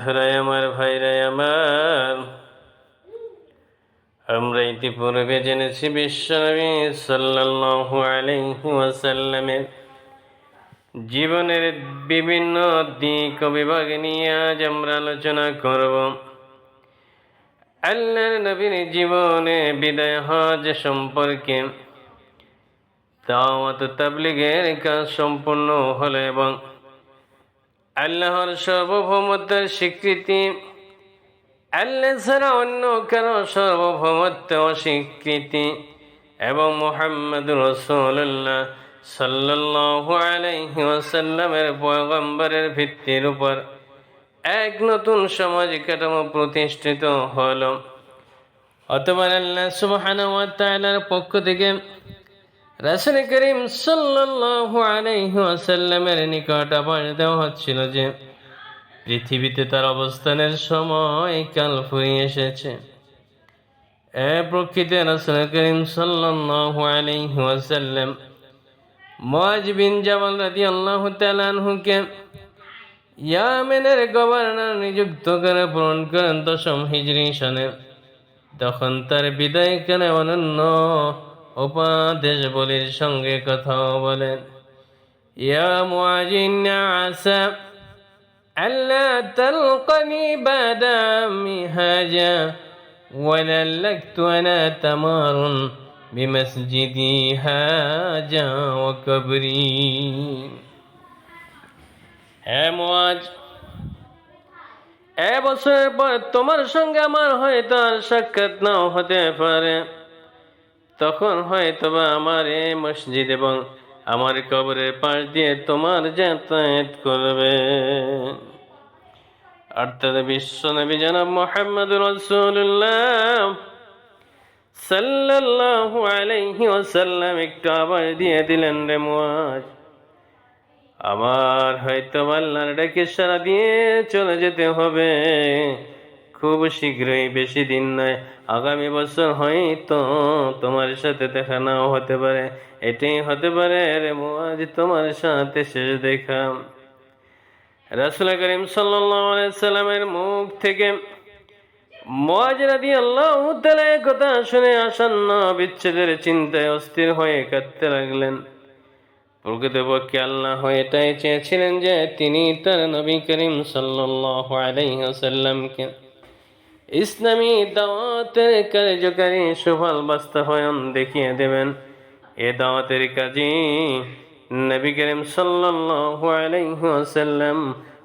বন্ধুরাই আমার ভাইরাই আমার। আমরা ইতিপূর্বে জেনেছি বিশ্বনবী সাল্লাল্লাহু আলাইহি ওয়াসাল্লামের জীবনের বিভিন্ন দিক বিভাগ নিয়ে আজ আমরা আলোচনা করব। আল্লাহর নবীর জীবনে বিদায় হজ সম্পর্কে দাওয়াত তাবলিগের কাজ সম্পূর্ণ হলো এবং আল্লাহর সার্বভৌমত্বের স্বীকৃতি। আল্লাহ ছাড়া অন্য কারও সার্বভৌমত্ব অস্বীকৃতি। এবং মোহাম্মদ রসুল্লাহ সাল্লাল্লাহু আলাইহি ওয়াসাল্লামের পয়গম্বরের ভিত্তির উপর এক নতুন সমাজ কাঠামো প্রতিষ্ঠিত হলো। অতবার আল্লাহ ওয়া পক্ষ থেকে রাসুল করিম সাল্লাল্লাহু আলাইহি ওয়াসাল্লামের নিকট আবার দেওয়া হচ্ছিল যে, পৃথিবীতে তার অবস্থানের সময় কাল ফুরিয়ে এসেছে। এ প্রকৃতি রাসুল করিম সাল্লাল্লাহু আলাইহি ওয়াসাল্লাম মুআজ বিন জামাল রাদিয়াল্লাহু তাআলা আনহুকে ইয়ামেনের গভর্নর নিযুক্ত করে পূরণ করেন দশম হিজরি সনে। তখন তার বিদায় কেন অনন্য উপাদেশ বলির সঙ্গে কথা বলেন ইয়া মুআজিন আসা ألا تلقني بعد مهاجا وللكت أنا تمار بمسجدي هاجا وكبري হে মুআজ এ বছরের পর তোমার সঙ্গে আমার হয়তো আর সাক্ষাৎ নাও হতে পারে তখন হয়তো বা আমার এ মসজিদ এবং আমার কবরের পাশ দিয়ে তোমার যাতায়াত করবে। অর্থাৎ বিশ্ব নবী জনাব মোহাম্মদ রসুল্লাহ সাল্লাল্লাহু আলাইহি ওয়াসাল্লাম একটু আবার দিয়ে দিলেন রে মুয়াজ। আমার হয়তো আল্লাহর ডাকে সারা দিয়ে চলে যেতে হবে। খুব শীঘ্রই বেশি দিন নয়। আগামী বছর হয়তো তোমার সাথে দেখা নাও হতে পারে। এটাই হতে পারে রে মুআজ তোমার সাথে শেষ দেখা। রাসুল করিম সাল্লামের মুখ থেকে মুআজ রাদিয়াল্লাহু তাআলা কথা শুনে আসন্ন বিচ্ছেদের চিন্তায় অস্থির হয়ে কাঁদতে লাগলেন। প্রকৃতপক্ষে আল্লাহ এটাই চেয়েছিলেন যে তিনি তার নবী করিম সাল্লাল্লাহু আলাইহি ওয়াসাল্লামকে ইসলামী দাওয়াতের কার্যকারী সুফল বাস্তবায়ন দেখিয়ে দেবেন। এ দাওয়াতের কাজী নবী করিম ওয়াসাল্লাম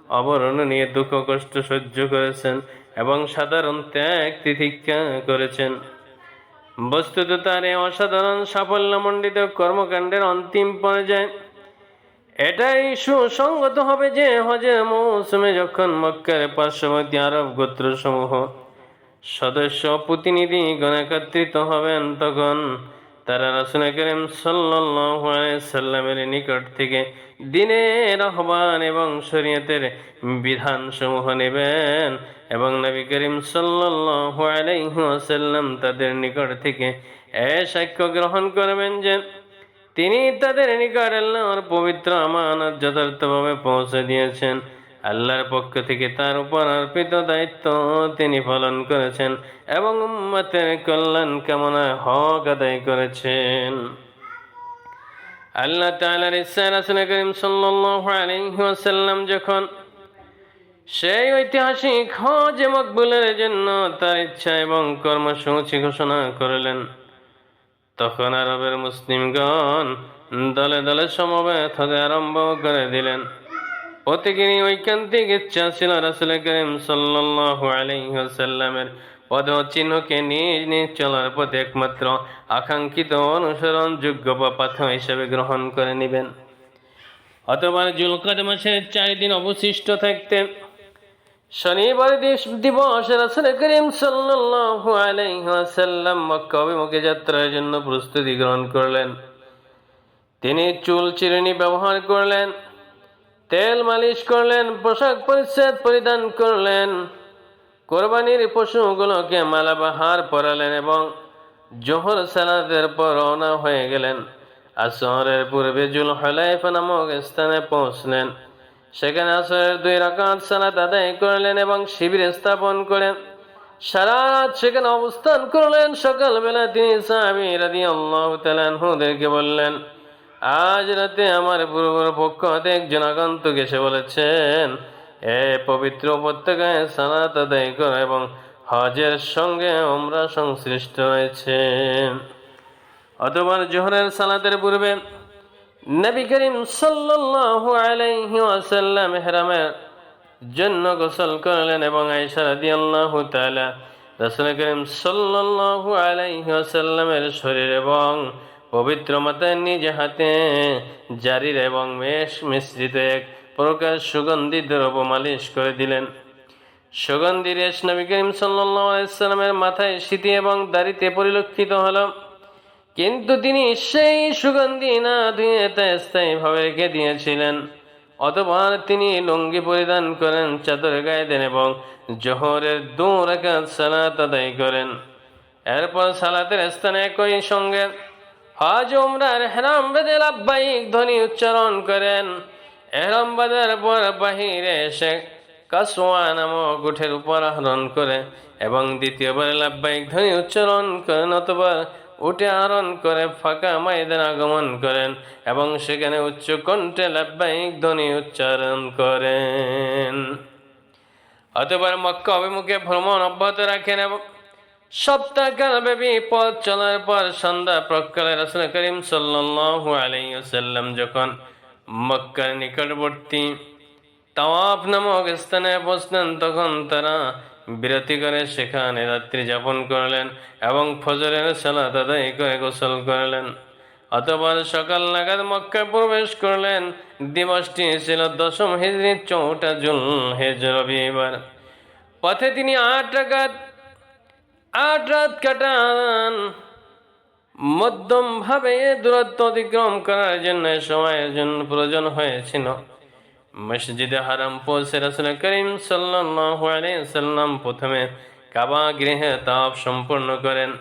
অবর্ণনীয় দুঃখ, কষ্ট সহ্য করেছেন এবং সাধারণ ত্যাগ তিতিক্ষা করেছেন। বস্তুত তার অসাধারণ সাফল্যমণ্ডিত কর্মকাণ্ডের অন্তিম পর্যায়ে। এটাই সুসঙ্গত হবে যে হজের মৌসুমে যখন মক্কার পার্শ্ববর্তী আরব গোত্রসমূহ সদস্য প্রতিনিধি গণ একত্রিত হবেন তখন। তারা রাসুল করিম সাল্লামের নিকট থেকে দিনের আহ্বান এবং শরীয়তের বিধানসমূহ নেবেন এবং নবী করিম সাল্লাম তাদের নিকট থেকে এ সাক্ষ্য গ্রহণ করবেন যে তিনি তাদের নিকট আল্লাহর পবিত্র আমানত যথার্থভাবে পৌঁছে দিয়েছেন। আল্লাহর পক্ষ থেকে তার উপর অর্পিত দায়িত্ব তিনি পালন করেছেন এবং উম্মতের কল্যাণ কামনা হক আদায় করেছেন। আল্লাহ তাআলার ইচ্ছা রাসূল করিম ওয়াসাল্লাম যখন সেই ঐতিহাসিক হজ মকবুলের জন্য তার ইচ্ছা এবং কর্মসূচি ঘোষণা করলেন, তখন আরবের মুসলিমগণ দলে দলে সমবেত হতে আরম্ভ করে দিলেন। প্রত্যেকেরই ঐকান্তিক ইচ্ছা ছিল রাসুল করিম সাল্লাল্লাহু আলাইহি ওয়াসাল্লামের পদ চিহ্নকে নিজ নিজ চলার পথে একমাত্র আকাঙ্ক্ষিত অনুসরণ যোগ্য বা পাথ হিসেবে গ্রহণ করে নেবেন। অথবা জুলকাদ মাসের চার দিন অবশিষ্ট থাকতে শনিবার দিবস রাসূল করিম সাল্লাল্লাহু আলাইহি ওয়াসাল্লাম মক্কা অভিমুখে যাত্রার জন্য প্রস্তুতি গ্রহণ করলেন। তিনি চুল চিরুনি ব্যবহার করলেন। তেল মালিশ করলেন, পোশাক পরিচ্ছেদ পরিধান করলেন। কোরবানির পশুগুলোকে মালাবাহার পরালেন এবং জোহর সালাদের পর রওনা হয়ে গেলেন। আসরের পূর্বে জুল হলাইফা নামক স্থানে পৌঁছলেন। সেখানে আসরের দুই রাকাত সালাত আদায় করলেন এবং শিবির স্থাপন করেন। সারা রাত সেখানে অবস্থান করলেন। সকালবেলা তিনি সাহাবি রাদি আল্লাহ তালানহুদেরকে বললেন আজ রাতে আমার পূর্ব পক্ষ হতে একজন আগন্তুক এসে বলেছেন, এ পবিত্র উপত্যকায় সালাত আদায় করো এবং হজের সঙ্গে ওমরা সংশ্লিষ্ট রয়েছে অতবার জোহরের সালাতের পূর্বে নবী করিম সাল্লাল্লাহু আলাইহি ওয়াসাল্লাম ইহরামের জন্য গোসল করলেন এবং আয়েশা রাদিয়াল্লাহু তাআলা রাসূল করিম সাল্লাল্লাহু আলাইহি ওয়াসাল্লামের শরীর এবং পবিত্র মাতায় নিজ হাতে জারির এবং মেষ মিশ্রিত এক প্রকার সুগন্ধি দ্রব্য মালিশ করে দিলেন। সুগন্ধি রেশ নবী করিম সাল্লামের মাথায় স্মৃতি এবং দাড়িতে পরিলক্ষিত হলো। কিন্তু তিনি সেই সুগন্ধি না ধুয়ে তা স্থায়ীভাবে রেখে দিয়েছিলেন। অতবার তিনি লুঙ্গি পরিধান করেন, চাদর গায়ে দেন এবং জোহরের দু রাকাত সালাত আদায় করেন। এরপর সালাতের স্থানে একই সঙ্গে। হজ উমরার হেরাম বেদে লাভবাহিক ধ্বনি উচ্চারণ করেন। এহরাম বাজার পর বাহিরে এসে কাসোয়া নামক উঠের উপর আহরণ করে এবং দ্বিতীয়বার লাভবাহিক ধ্বনি উচ্চারণ করেন অথবা উঠে আহরণ করে ফাঁকা ময়দান আগমন করেন এবং সেখানে উচ্চ কণ্ঠে লাভবাহিক ধ্বনি উচ্চারণ করেন। অতবার মক্কা অভিমুখে ভ্রমণ অব্যাহত রাখেন এবং সপ্তাহকাল ব্যাপী পথ চলার পর সন্ধ্যা প্রকালে রাসুল করিম সাল্লাল্লাহু আলাইহি ওয়াসাল্লাম যখন মক্কার নিকটবর্তী তাওয়াফ নামক স্থানে বসলেন, তখন তারা বিরতি করে সেখানে রাত্রি যাপন করলেন এবং ফজরের সালাত আদায় করে গোসল করলেন। অতবার সকাল নাগাদ মক্কায় প্রবেশ করলেন। দিবসটি ছিল দশম হিজড়ি চৌঠা জুল হেজ রবিবার। পথে তিনি আট রাকাত আট রাত কাটান। মধ্যমভাবে দূরত্ব অতিক্রম করার জন্য সময়ের জন্য প্রয়োজন হয়েছিল। মসজিদে হারাম পৌঁছে করিম সাল্লাম প্রথমে কাবা গৃহে তাপ সম্পূর্ণ করেন।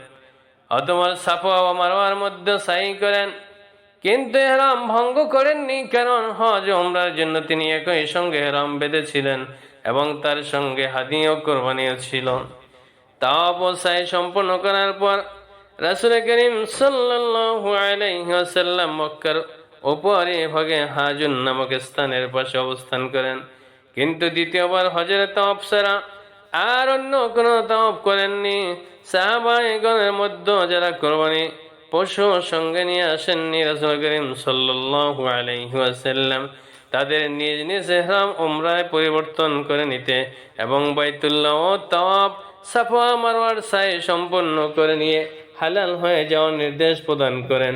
অতবার সাফা ও মধ্যে সাই করেন। কিন্তু হেরাম ভঙ্গ করেননি কারণ হজ ওমরার জন্য তিনি একই সঙ্গে হেরাম বেঁধেছিলেন এবং তার সঙ্গে হাদিও কোরবানিও ছিল। তাপ ও সাই সম্পূর্ণ করার পর রাসুল করিম ওয়াসাল্লাম মক্কার ওপরে ভগে হাজুন নামক স্থানের পাশে অবস্থান করেন। কিন্তু দ্বিতীয়বার হজের তাপ ছাড়া আর অন্য কোনো তাপ করেননি। সাহাবাইগণের মধ্যে যারা কোরবানি পশু সঙ্গে নিয়ে আসেননি রাসুল করিম আলাইহি তাদের নিজ নিজ ইহরাম উমরায় পরিবর্তন করে নিতে এবং বাইতুল্লাহ ও তাওয়াব সাফা মারওয়ার সাই সম্পন্ন করে নিয়ে হালাল হয়ে যাওয়ার নির্দেশ প্রদান করেন।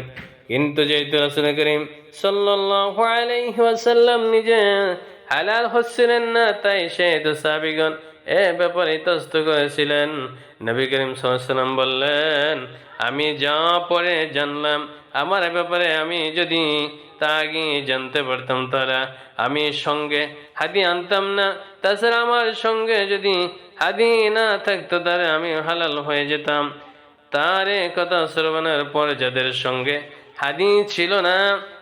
কিন্তু যেহেতু রাসুল করিম ওয়াসাল্লাম নিজে হালাল হচ্ছিলেন না, তাই সেহেতু সাহাবিগণ এ ব্যাপারে তস্ত করেছিলেন। নবী করিম সাল্লাম বললেন, আমি যা পরে জানলাম, আমার ব্যাপারে আমি যদি তা আগে জানতে পারতাম তারা আমি সঙ্গে হাদি আনতাম না। তাছাড়া আমার সঙ্গে যদি হাদি না থাকতো তাহলে আমি হালাল হয়ে যেতাম। তার কথা শ্রবণের পর যাদের সঙ্গে হাদি ছিল না,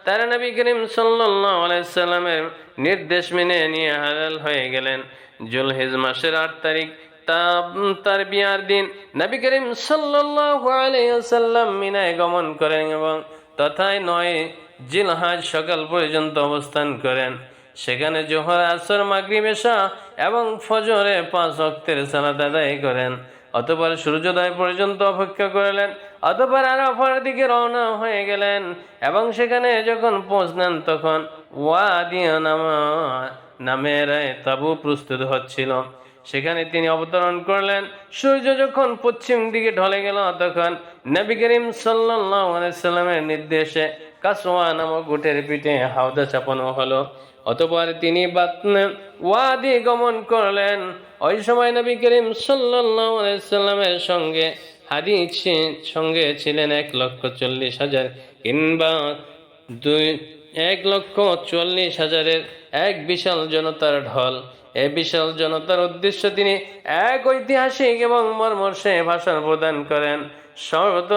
তারা নবী করিম সাল্লামের নির্দেশ মেনে নিয়ে হালাল হয়ে গেলেন। জুলহিজ মাসের আট তারিখ তার বিয়ার দিন নবী করিম সাল্লাম মিনায় গমন করেন এবং তথায় নয় জিলহাজ সকাল পর্যন্ত অবস্থান করেন। সেখানে জোহর, আসর, মাগরিব, এশা এবং ফজরে পাঁচ অক্তের সালাত আদায় করেন। অতপর সূর্যোদয় পর্যন্ত অপেক্ষা করলেন, অতপর আর আরাফার দিকে রওনা হয়ে গেলেন এবং সেখানে যখন পৌঁছলেন তখন নামের তাবু প্রস্তুত হচ্ছিল। সেখানে তিনি অবতরণ করলেন। সূর্য যখন পশ্চিম দিকে ঢলে গেল তখন নবী করিম সাল্লামের নির্দেশে কাসোয়া নামক উটের পিঠে হাওদা চাপানো হলো। অতপর তিনি ওয়াদি গমন করলেন। ওই সময় নবী করিম সাল্লামের সঙ্গে হাদিস সঙ্গে ছিলেন এক লক্ষ চল্লিশ হাজার কিংবা দুই, এক লক্ষ চল্লিশ হাজারের এক বিশাল জনতার ঢল। এ বিশাল জনতার উদ্দেশ্য তিনি এক ঐতিহাসিক এবং মর্মর্ষে ভাষণ প্রদান করেন। সর্বত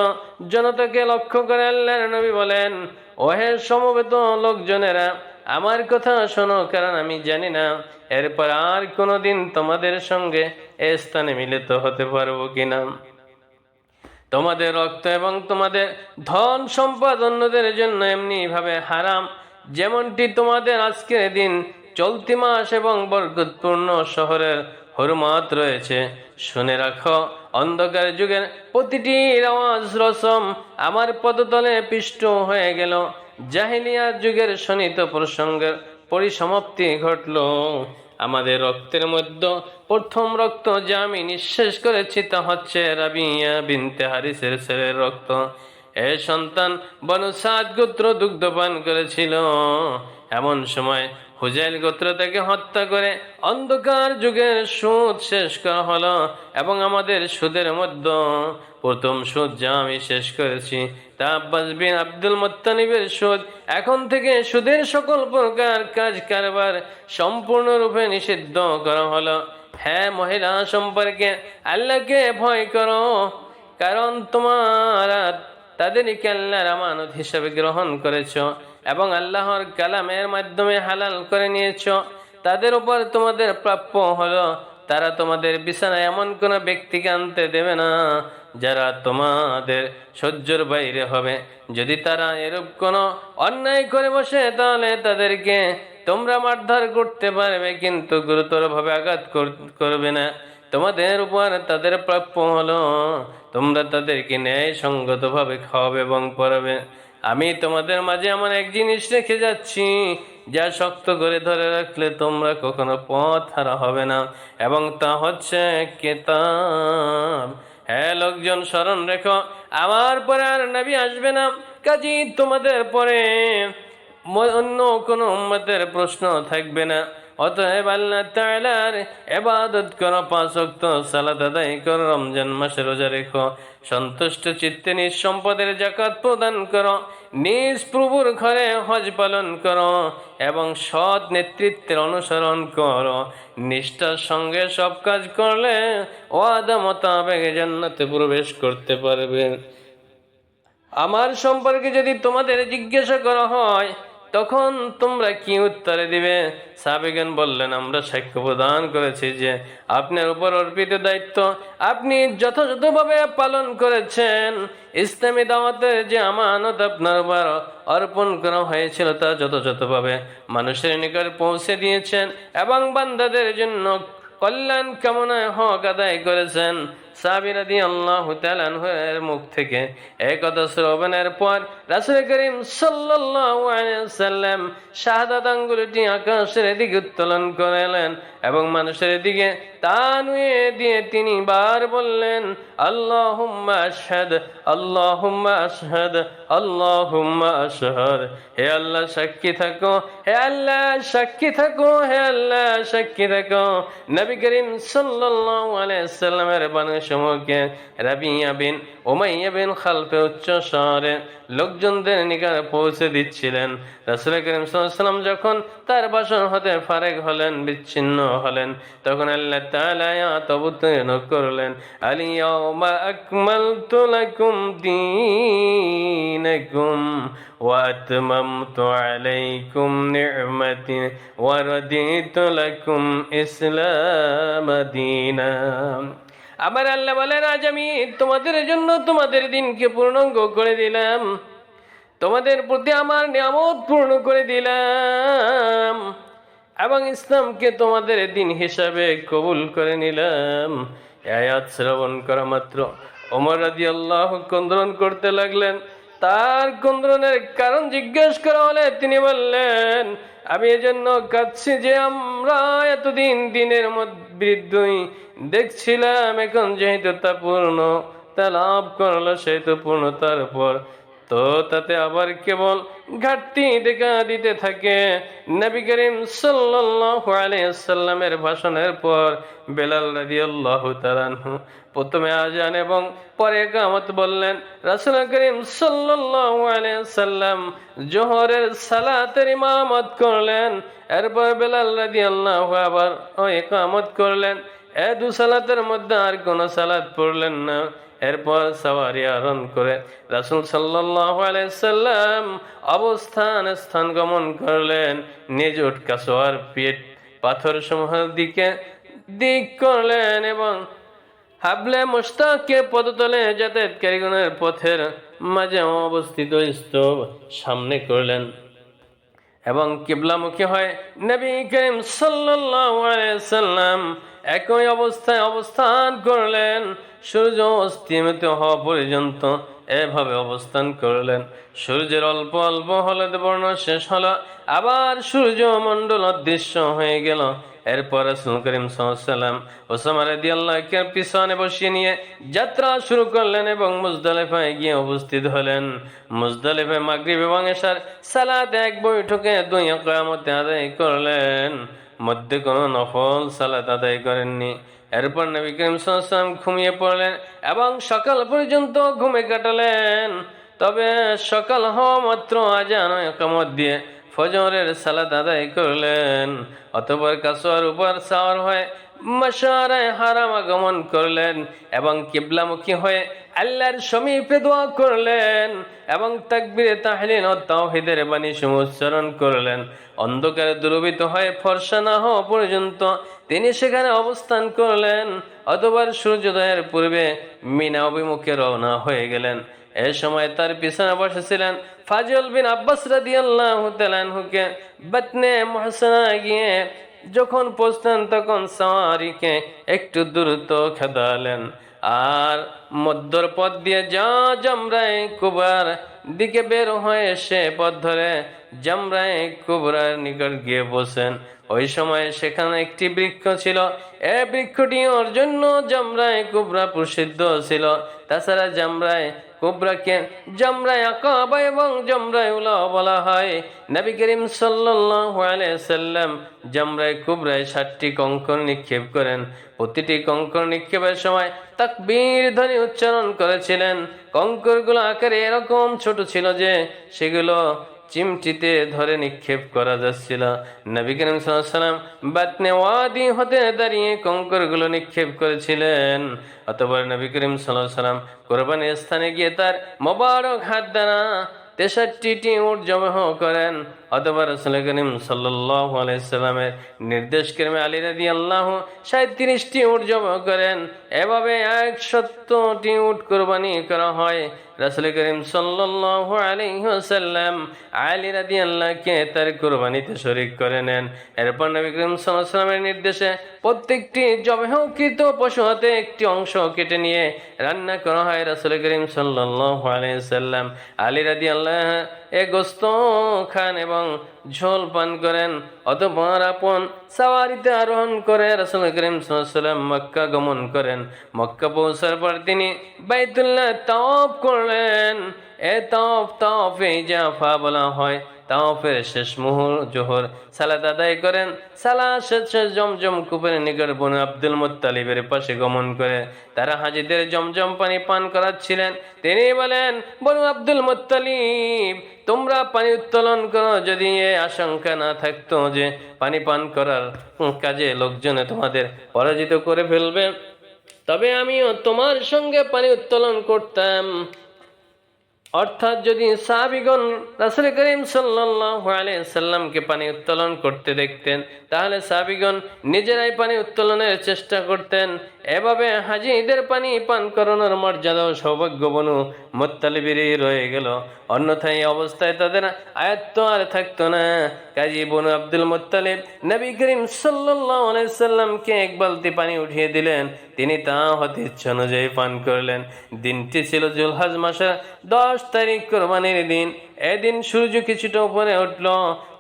জনতাকে লক্ষ্য করে আল্লাহর নবী বলেন, ওহে সমবেত লোকজনেরা, আমার কথা শোনো, কারণ আমি জানি না, এরপর আর কোনোদিন তোমাদের সঙ্গে এ স্থানে মিলিত হতে পারব কিনা। তোমাদের রক্ত এবং তোমাদের ধন সম্পদ অন্যদের জন্য এমনি ভাবে হারাম, যেমনটি তোমাদের আজকের দিন চলতি মাস এবং বরকতপূর্ণ শহরের হরমাত রয়েছে। শুনে রাখো, অন্ধকার যুগের প্রতিটি রওয়াজ রসম আমার পদতলে পিষ্ট হয়ে গেল। জাহিলিয়া যুগের শনিত প্রসঙ্গের পরিসমাপ্তি ঘটল। আমাদের রক্তের মধ্যে প্রথম রক্ত যা আমি নিঃশেষ করেছি তা হচ্ছে রাবিয়া বিনতে হারিসের ছেলের রক্ত। এ সন্তান বনু সাত গোত্র দুগ্ধপান করেছিল। এমন সময় হুজাইল গোত্র তাকে হত্যা করে অন্ধকার যুগের সুদ শেষ করা হলো এবং আমাদের সুদের মধ্যে প্রথম সুদ যা আমি শেষ করেছি, তা আব্বাস বিন আব্দুল মোত্তানিবের সুদ। এখন থেকে সুদের সকল প্রকার কাজ কারবার সম্পূর্ণরূপে নিষিদ্ধ করা হলো। হ্যাঁ মহিলা সম্পর্কে আল্লাহকে ভয় করো, কারণ তোমারা তাদেরকে আল্লাহর আমানত হিসাবে গ্রহণ করেছ। এবং আল্লাহর কালামের মাধ্যমে হালাল করে নিয়েছ। তাদের উপর তোমাদের প্রাপ্য হলো, তারা তোমাদের বিছানায় এমন কোনো ব্যক্তিকে আনতে দেবে না, যারা তোমাদের সহ্যর বাইরে হবে। যদি তারা এরূপ কোনো অন্যায় করে বসে, তাহলে তাদেরকে তোমরা মারধর করতে পারবে, কিন্তু গুরুতরভাবে আঘাত কর- করবে না। তোমাদের উপর তাদের প্রাপ্য হলো, তোমরা তাদেরকে ন্যায় সঙ্গতভাবে খাওয়াবে এবং পড়াবে। আমি তোমাদের মাঝে এমন এক জিনিস রেখে যাচ্ছি, যা শক্ত করে ধরে রাখলে তোমরা কখনো পথ হারা হবে না। এবং তা হচ্ছে কেতাব। হ্যাঁ লোকজন, স্মরণ রেখো, আমার পরে আর নবী আসবে না। কাজী, তোমাদের পরে অন্য কোনো উম্মতের প্রশ্ন থাকবে না। অতএব আল্লাহ তাআলার এবাদত করো, পাঁচ সালাত আদায় করো, রমজান মাসে রোজা রেখো। সন্তুষ্ট চিত্তে নিজ সম্পদের জাকাত প্রদান করো। নিজ প্রভুর ঘরে হজ পালন করো এবং সৎ নেতৃত্বের অনুসরণ করো। নিষ্ঠার সঙ্গে সব কাজ করলে ওয়াদা মোতাবেক জান্নাতে প্রবেশ করতে পারবে। আমার সম্পর্কে যদি তোমাদের জিজ্ঞাসা করা হয় তখন তোমরা কি উত্তরে দিবে? সাবেগান বললেন, আমরা সাক্ষ্য প্রদান করেছি যে আপনার উপর অর্পিত দায়িত্ব আপনি যথাযথভাবে পালন করেছেন। ইসলামী দাওয়াতের যে আমানত আপনার উপর অর্পণ করা হয়েছিল তা যথাযথভাবে মানুষের নিকট পৌঁছে দিয়েছেন এবং বান্দাদের জন্য কল্যাণ কামনায় হক আদায় করেছেন। সাবিরাদি আল্লাহ এর মুখ থেকে এই কথা শ্রবণের পর রাসুল করিম সাল্লাম শাহাদাত আঙ্গুলটি আকাশের দিকে উত্তোলন করলেন এবং মানুষের দিকে তা নুয়ে দিয়ে তিনি বার বললেন, আল্লাহুম্মা আশহাদ আল্লাহুম্মা আশহাদ আল্লাহুম্মা আশহাদ। হে আল্লাহ, সাক্ষী থাকো। হে আল্লাহ, সাক্ষী থাকো। হে আল্লাহ, সাক্ষী থাকো। নবী করিম সাল্লাল্লাহু আলাইহি সাল্লামের বাণী সমূহকে রাবিয়া বিন উমাইয়া বিন খালফে উচ্চ শহরে লোকজনদের নিকট পৌঁছে দিচ্ছিলেন রাসূল করিম সাল্লাল্লাহু আলাইহি সাল্লাম যখন তার ভাষণ হতে ফারেক হলেন বিচ্ছিন্ন হলেন তখন আল্লাহ তাআলা আয়াত অবতীর্ণ করলেন আলিয়াউমা আকমালতু লাকুম দীনাকুম وأتممت عليكم نعمتي ورديت لكم إسلام دينا আবার আল্লাহ বলেন, আজ আমি তোমাদের জন্য তোমাদের দিনকে পূর্ণাঙ্গ করে দিলাম। তোমাদের প্রতি আমার নিয়ামত পূর্ণ করে দিলাম এবং ইসলামকে তোমাদের দিন হিসাবে কবুল করে নিলাম। আয়াত শ্রবণ করা মাত্র। ওমর রাজি আল্লাহ কন্দরন করতে লাগলেন। তার কন্দরনের কারণ জিজ্ঞেস করা হলে তিনি বললেন, আমি এজন্য কাঁদছি যে আমরা এতদিন দিনের বিরুদ্ধই দেখছিলাম এখন যেহেতু তা পূর্ণ তা লাভ করল সেহেতু পূর্ণতার উপর তো তাতে আবার কেবল ঘাটতি দেখা দিতে থাকে। নবী করিম সাল্লামের ভাষণের পর বেলাল তাআলাহু প্রথমে আজান এবং পরে কামত বললেন, রাসূল করিম সাল্লাম জোহরের সালাতের ইমামত করলেন। এরপর বেলাল রাদিয়াল্লাহু আবার ও ইকামত করলেন। এ দু সালাতের মধ্যে আর কোনো সালাত পড়লেন না। এরপর সাওয়ারি আরোহণ করে, রাসুল সাল্লাম অবস্থান স্থান গমন করলেন, নিজ উটকাছোয়ার পেট পাথর সমূহের দিকে দিক করলেন এবং হাবলে মুস্তাককে পদতলে যাতায়াতকারীগণের পথের মাঝে অবস্থিত স্তূপ সামনে করলেন এবং কিবলামুখী হয় নবী করিম সাল্লাম একই অবস্থায় অবস্থান করলেন। সূর্য অস্তিমিত হওয়া পর্যন্ত এভাবে অবস্থান করলেন। সূর্যের অল্প অল্প হলুদ বর্ণ শেষ হলো। আবার সূর্য মণ্ডল অদৃশ্য হয়ে গেল। এরপর করিম সাল্লাম ওসামা রাদিয়াল্লাহু পিছনে বসিয়ে নিয়ে যাত্রা শুরু করলেন এবং মুজদালিফায় গিয়ে উপস্থিত হলেন। মুজদালিফায় মাগরিব এবং এশার সালাত এক বৈঠকে দুই কিয়ামতে আদায় করলেন। মধ্যে কোনো নফল সালাত আদায় করেননি। এরপর নবী করিম সাল্লাম ঘুমিয়ে পড়লেন এবং সকাল পর্যন্ত ঘুমে কাটালেন। তবে সকাল হওয়া মাত্র আজান একমত দিয়ে ফজরের সালাত আদায় করলেন। অতপর কাসোয়ার উপর সাওয়ার হয়ে। মশারায় হারাম আগমন করলেন এবং কিবলামুখী হয়ে আল্লাহর সমীপে দোয়া করলেন এবং তাকবিরে তাহলিন ও তাওহিদের বাণী উচ্চারণ করলেন। অন্ধকারে দুরবিত হয়ে ফর্সা না হওয়া পর্যন্ত তিনি সেখানে অবস্থান করলেন। অতবার সূর্যোদয়ের পূর্বে মিনা অভিমুখে রওনা হয়ে গেলেন। এ সময় তার পিছনে বসেছিলেন ফাজল বিন আব্বাস রাদিয়াল্লাহু তাআলাহুকে বাতনে মুহসানা গিয়ে যখন পৌঁছলেন তখন সাওয়ারিকে একটু দ্রুত খেদালেন। আর মধ্যর পথ দিয়ে যা জামরায় কুবার দিকে বের হয়ে সে পথ ধরে জামরায় কুবরার নিকট গিয়ে বসেন। ওই সময় সেখানে একটি বৃক্ষ ছিল। এ বৃক্ষটি ওর জন্য জামরায় কুবরা প্রসিদ্ধ ছিল। তাছাড়া জামরায় কুবরাকে জমরায় আকাবা এবং জমরায় উলা বলা হয়। নবী করিম সাল্লাম জমরায় কুবরায় ষাটটি কঙ্কর নিক্ষেপ করেন। প্রতিটি কঙ্কর নিক্ষেপের সময় তাকবীর ধ্বনি উচ্চারণ করেছিলেন। কঙ্করগুলো আকারে এরকম ছোট ছিল যে সেগুলো চিমটিতে ধরে নিক্ষেপ করা যাচ্ছিল। নবী করিম সাল্লাম বাতনে ওয়াদি হতে দাঁড়িয়ে কঙ্করগুলো নিক্ষেপ করেছিলেন। অতপর নবী করিম সাল্লাম কোরবানির স্থানে গিয়ে তার মোবারক হাত দ্বারা তেষট্টিটি উট জমহ করেন। অথবা রসুল করিম সাল্লাহ আলাইসাল্লামের নির্দেশ ক্রমে আলী রাদি আল্লাহ সাঁত্রিশটি উট জমা করেন। এভাবে এক একশতটি উট কোরবানি করা হয়। রসুল করিম সাল্লাহ আলাইসাল্লাম আলী রাদি আল্লাহকে তার কোরবানিতে শরিক করে নেন। এরপর নবী করিম সাল্লামের নির্দেশে প্রত্যেকটি জবেহকৃত পশু হতে একটি অংশ কেটে নিয়ে রান্না করা হয় রসুল করিম সাল্লাহ আলাইসাল্লাম আলী রাদি আল্লাহ এ গোস্ত খান এবং among ঝোল পান করেন অতপর আপন সাওয়ারিতে আরোহণ করে রসুল করিম সাল্লাম মক্কা গমন করেন। মক্কা পৌঁছার পর তিনি বাইতুল্লাহ তপ করলেন। এ তপ এই জাফা বলা হয়। তাওফের শেষ মুহুর জোহর সালাদ আদায় করেন। সালা শেষ জমজম কুপের নিকট বনু আব্দুল মুত্তালিবের পাশে গমন করে। তারা হাজিদের জমজম পানি পান করাচ্ছিলেন। তিনি বলেন, বনু আব্দুল মুত্তালিব, তোমরা পানি উত্তোলন করো, যদি এ আশঙ্কা না থাকতো যে পানি পান করার কাজে লোকজনে তোমাদের পরাজিত করে ফেলবে। তবে আমিও তোমার সঙ্গে পানি উত্তোলন করতাম। অর্থাৎ যদি সাহাবিগণ রাসুল করিম সাল্লামকে পানি উত্তোলন করতে দেখতেন, তাহলে সাহাবিগণ নিজেরাই পানি উত্তোলনের চেষ্টা করতেন। এভাবে হাজিদের পানি পান করানোর মর্যাদা ও সৌভাগ্য বনু মোত্তালিবিরই রয়ে গেল। অন্যথায় অবস্থায় তাদের আয়ত্ত আর থাকতো না। কাজী বনু আব্দুল মোত্তালিব নবী করিম সাল্লামকে এক বালতি পানি উঠিয়ে দিলেন। তিনি তা হতে ইচ্ছা অনুযায়ী পান করলেন। দিনটি ছিল জুলহাজ মাসের দশ তারিখ কোরবানির দিন। এদিন সূর্য কিছুটা উপরে উঠল।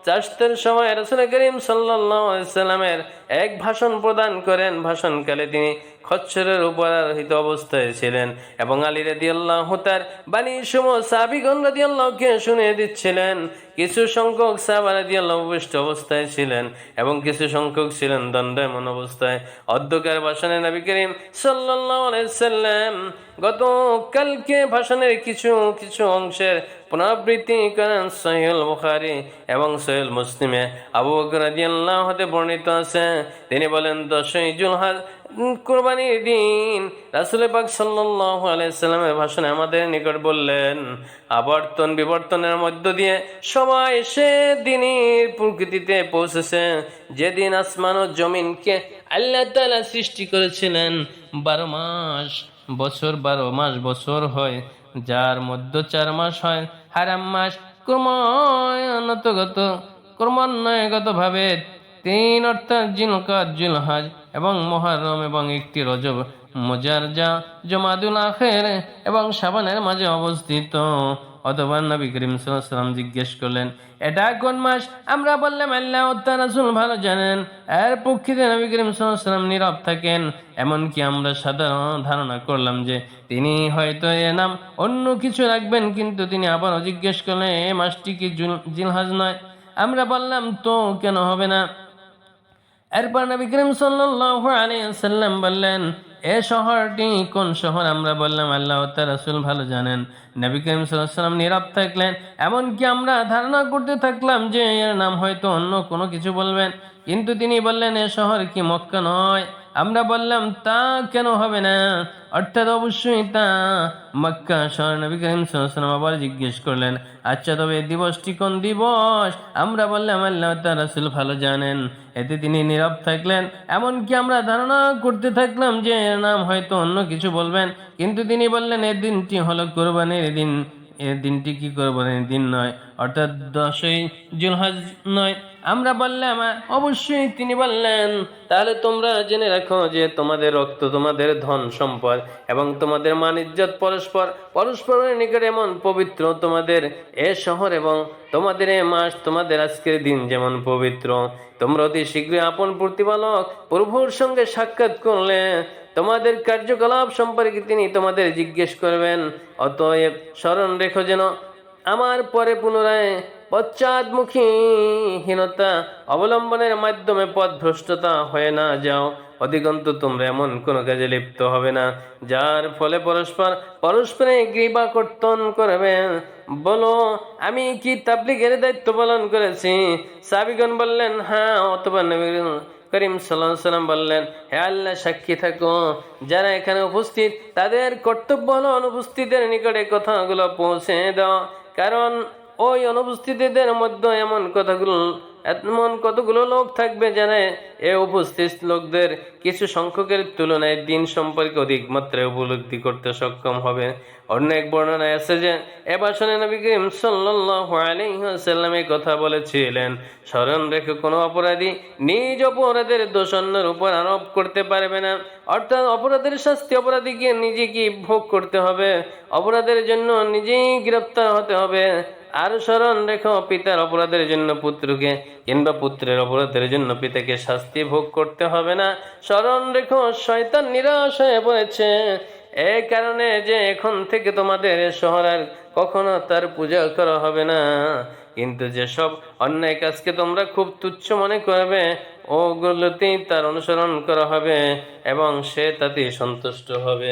চাষতের সময় রসুল করিম সাল্লাহ সাল্লামের এক ভাষণ প্রদান করেন। ভাষণকালে তিনি খচ্চরের উপর আরোহিত অবস্থায় ছিলেন এবং আলী রাদি আল্লাহ তার বাণী সম সাবিগন রাদি আল্লাহকে শুনিয়ে দিচ্ছিলেন। কিছু সংখ্যক সাহাবা রাদি আল্লাহ অবস্থায় ছিলেন এবং কিছু সংখ্যক ছিলেন দণ্ডায়মন অবস্থায়। অধ্যকার ভাষণে নবী করিম সাল্লাম গতকালকে ভাষণের কিছু কিছু অংশের পুনরাবৃত্তি করেন সহিল বুখারি এবং সহিল মুসলিমে। আবু বকর রাদিয়াল্লাহু হতে বর্ণিত আছে, তিনি বলেন, দশই জুলহাজ কোরবানির দিন। রাসুল পাক সাল্লাল্লাহু আলাইহি সাল্লামের ভাষণে আমাদের নিকট বললেন, আবর্তন বিবর্তনের মধ্য দিয়ে সবাই সে দিনের প্রকৃতিতে পৌঁছেছে। যেদিন আসমান ও জমিনকে আল্লাহ তাআলা সৃষ্টি করেছিলেন, বারো মাস বছর, বারো মাস বছর হয়। যার মধ্যে চার মাস হয়, হারাম মাস ক্রমান্বতগত ক্রমান্বয়গত ভাবে তিন অর্থাৎ জিলকাত, জিলহাজ এবং মহারম এবং একটি রজব মজার যা জমাদুল আখের এবং সাবানের মাঝে অবস্থিত। অথবা নবী করিম সাল্লাম জিজ্ঞেস করলেন, এটা কোন মাস? আমরা বললাম, আল্লাহ ও তার ভালো জানেন। এর পক্ষিতে নবী করিম সাল্লাম নীরব থাকেন। এমনকি আমরা সাধারণ ধারণা করলাম যে তিনি হয়তো এ নাম অন্য কিছু রাখবেন, কিন্তু তিনি আবারও জিজ্ঞেস করলেন, এ মাসটি কি জিলহাজ নয়? আমরা বললাম, তো কেন হবে না? এরপর নবী করিম সাল্লাল্লাহু আলাইহি সাল্লাম বললেন, এ শহরটি কোন শহর? আমরা বললাম, আল্লাহ তার রাসুল ভালো জানেন। নবী করিম সাল্লাম নীরব থাকলেন, এমনকি আমরা ধারণা করতে থাকলাম যে এর নাম হয়তো অন্য কোনো কিছু বলবেন। কিন্তু তিনি বললেন, এ শহর কি মক্কা নয়? আমরা বললাম, তা কেন হবে না? অর্থাৎ অবশ্যই তা মক্কা নবী করিম সাল্লাম আবার জিজ্ঞেস করলেন আচ্ছা তবে দিবসটি কোন দিবস? আমরা বললাম, আল্লাহ তার রাসূল ভালো জানেন। এতে তিনি নীরব থাকলেন। এমনকি আমরা ধারণা করতে থাকলাম যে এর নাম হয়তো অন্য কিছু বলবেন, কিন্তু তিনি বললেন, এ দিনটি হলো কোরবানির দিন। এ দিনটি কি কোরবানির দিন নয়? অর্থাৎ দশই জুলহাজ নয়। আমরা বললাম অবশ্যই তিনি বললেন, তাহলে তোমরা জেনে রাখো যে তোমাদের রক্ত, তোমাদের ধন সম্পদ এবং তোমাদের মান ইজ্জত পরস্পর, পরস্পরের নিকট এমন পবিত্র তোমাদের এ শহর এবং তোমাদের এ মাস, তোমাদের আজকের দিন যেমন পবিত্র। তোমরা অতি শীঘ্রই আপন প্রতিপালক প্রভুর সঙ্গে সাক্ষাৎ করলে তোমাদের কার্যকলাপ সম্পর্কে তিনি তোমাদের জিজ্ঞেস করবেন। অতএব স্মরণ রেখো যেন আমার পরে পুনরায় পশ্চাদমুখীহীনতা অবলম্বনের মাধ্যমে পথভ্রষ্টতা হয়ে না যাও। অধিকন্ত তোমরা এমন কোনো কাজে লিপ্ত হবে না, যার ফলে পরস্পর পরস্পরে গ্রীবা কর্তন করবে। বলো, আমি কি তাবলিগের দায়িত্ব পালন করেছি? সাবিগণ বললেন হ্যাঁ অথবা নবী করিম সাল্লাহ সাল্লাম বললেন, হে আল্লাহ, সাক্ষী থাকো। যারা এখানে উপস্থিত, তাদের কর্তব্য হলো অনুপস্থিতের নিকটে কথাগুলো পৌঁছে দেওয়া কারণ ওই অনুপস্থিতিদের মধ্যে এমন কথাগুলো এমন কতগুলো লোক থাকবে যারা এ উপস্থিত লোকদের কিছু সংখ্যকের তুলনায় দিন সম্পর্কে অধিক মাত্রায় উপলব্ধি করতে সক্ষম হবে। অন্য এক বর্ণনায় আছে যে এ ভাষণে নবী করিম আলাইহি এই কথা বলেছিলেন, স্মরণ রেখে কোনো অপরাধী নিজ অপরাধের দোষ অন্যের উপর আরোপ করতে পারবে না। অর্থাৎ অপরাধের শাস্তি অপরাধীকে নিজেকে ভোগ করতে হবে। অপরাধের জন্য নিজেই গ্রেপ্তার হতে হবে। আর স্মরণ রেখো পিতার অপরাধের জন্য পুত্রকে, কিংবা পুত্রের অপরাধের জন্য পিতাকে শাস্তি ভোগ করতে হবে না। স্মরণ রেখো, শয়তান নিরাশ হয়ে পড়েছে। এ কারণে যে এখন থেকে তোমাদের শহর আর কখনো তার পূজা করা হবে না। কিন্তু যেসব অন্যায় কাজকে তোমরা খুব তুচ্ছ মনে করবে ওগুলোতেই তার অনুসরণ করা হবে এবং সে তাতে সন্তুষ্ট হবে।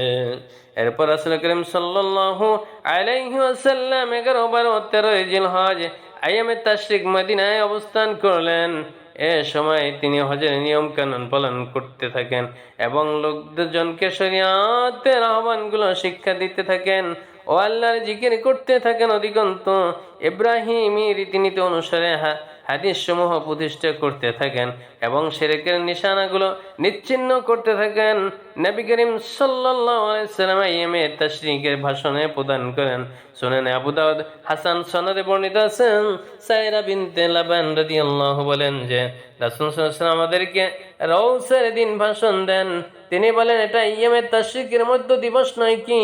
এরপর আসল করিম সাল্লাল্লাহু আলাইহি ওয়াসাল্লাম এগারো বারো তেরোই জিলহজ আইয়ামে তাশরিক মদিনায় অবস্থান করলেন। এ সময় তিনি হজের নিয়ম কানুন পালন করতে থাকেন এবং লোকজনকে শরিয়াতের আহ্বানগুলো শিক্ষা দিতে থাকেন ও আল্লাহর জিকির করতে থাকেন অধিকন্ত। ইব্রাহিমী রীতিনীতি অনুসারে হা- হাদিস সমূহ প্রতিষ্ঠা করতে থাকেন এবং সেরেকের নিশানাগুলো নিচ্ছিন্ন করতে থাকেন। নবী করিম সাল্লাম তাশরিকের ভাষণে প্রদান করেন। শোনেন আবু দাউদ হাসান সনদে বর্ণিত আছেন, সাইরা বিনতে লাবান রাদিয়াল্লাহু বলেন যে, রাসূল আমাদেরকে রৌসের দিন ভাষণ দেন। তিনি বলেন, এটা ইয়েমের তাশরিকের মধ্য দিবস নয় কি?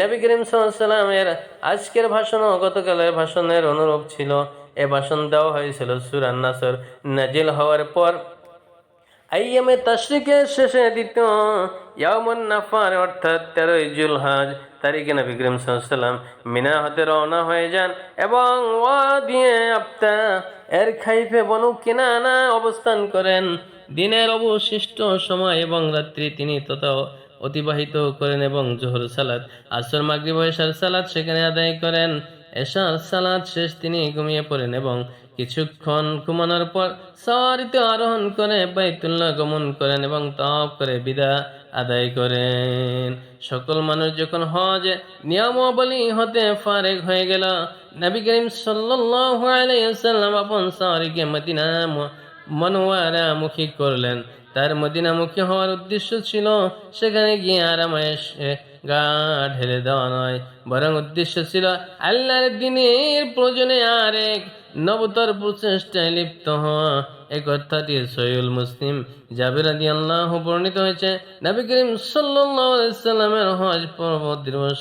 নবী করিম সাল্লামের আজকের ভাষণ ও গতকালের ভাষণের অনুরূপ ছিল। এ ভাষণ দেওয়া হয়েছিল সুরান নাসর নাজিল হওয়ার পর। আইয়ামে তাশরিকের শেষে দ্বিতীয় ইয়ামুন নাফার, অর্থাৎ তেরোই জুলহাজ তারিখে নবী করিম সাল্লাম মিনা হতে রওনা হয়ে যান এবং ওয়া দিয়ে আপতা এর খাইফে বনু কিনানা অবস্থান করেন। দিনের অবশিষ্ট সময় এবং রাত্রি তিনি তথা অতিবাহিত করেন এবং জোহর সালাত, আসর, মাগরিব সালাত সেখানে আদায় করেন। এশার সালাদ শেষ তিনি ঘুমিয়ে পড়েন এবং কিছুক্ষণ ঘুমানোর পর সাওয়ারিতে আরোহণ করে বাইতুল্লাহ গমন করেন এবং তপ করে বিদা আদায় করেন। সকল মানুষ যখন হজ নিয়মাবলী হতে ফারেক হয়ে গেল, নবী করিম সাল্লাল্লাহু আলাইহি ওয়াসাল্লাম আপন সাওয়ারিকে মদিনা মনোয়ারা মুখী করলেন। তার মদিনামুখী হওয়ার উদ্দেশ্য ছিল সেখানে গিয়ে আরামায়েশে গা ঢেলে দেওয়া নয়, বরং উদ্দেশ্য ছিল আল্লাহর দিনের প্রয়োজনে আর এক নবতর প্রচেষ্টায় লিপ্ত হওয়া। এই কথাটি সৈয়ুল মুসলিম জাবির আদি আল্লাহ বর্ণিত হয়েছে, নবী করিম সাল্লামের হজ পর্ব দিবস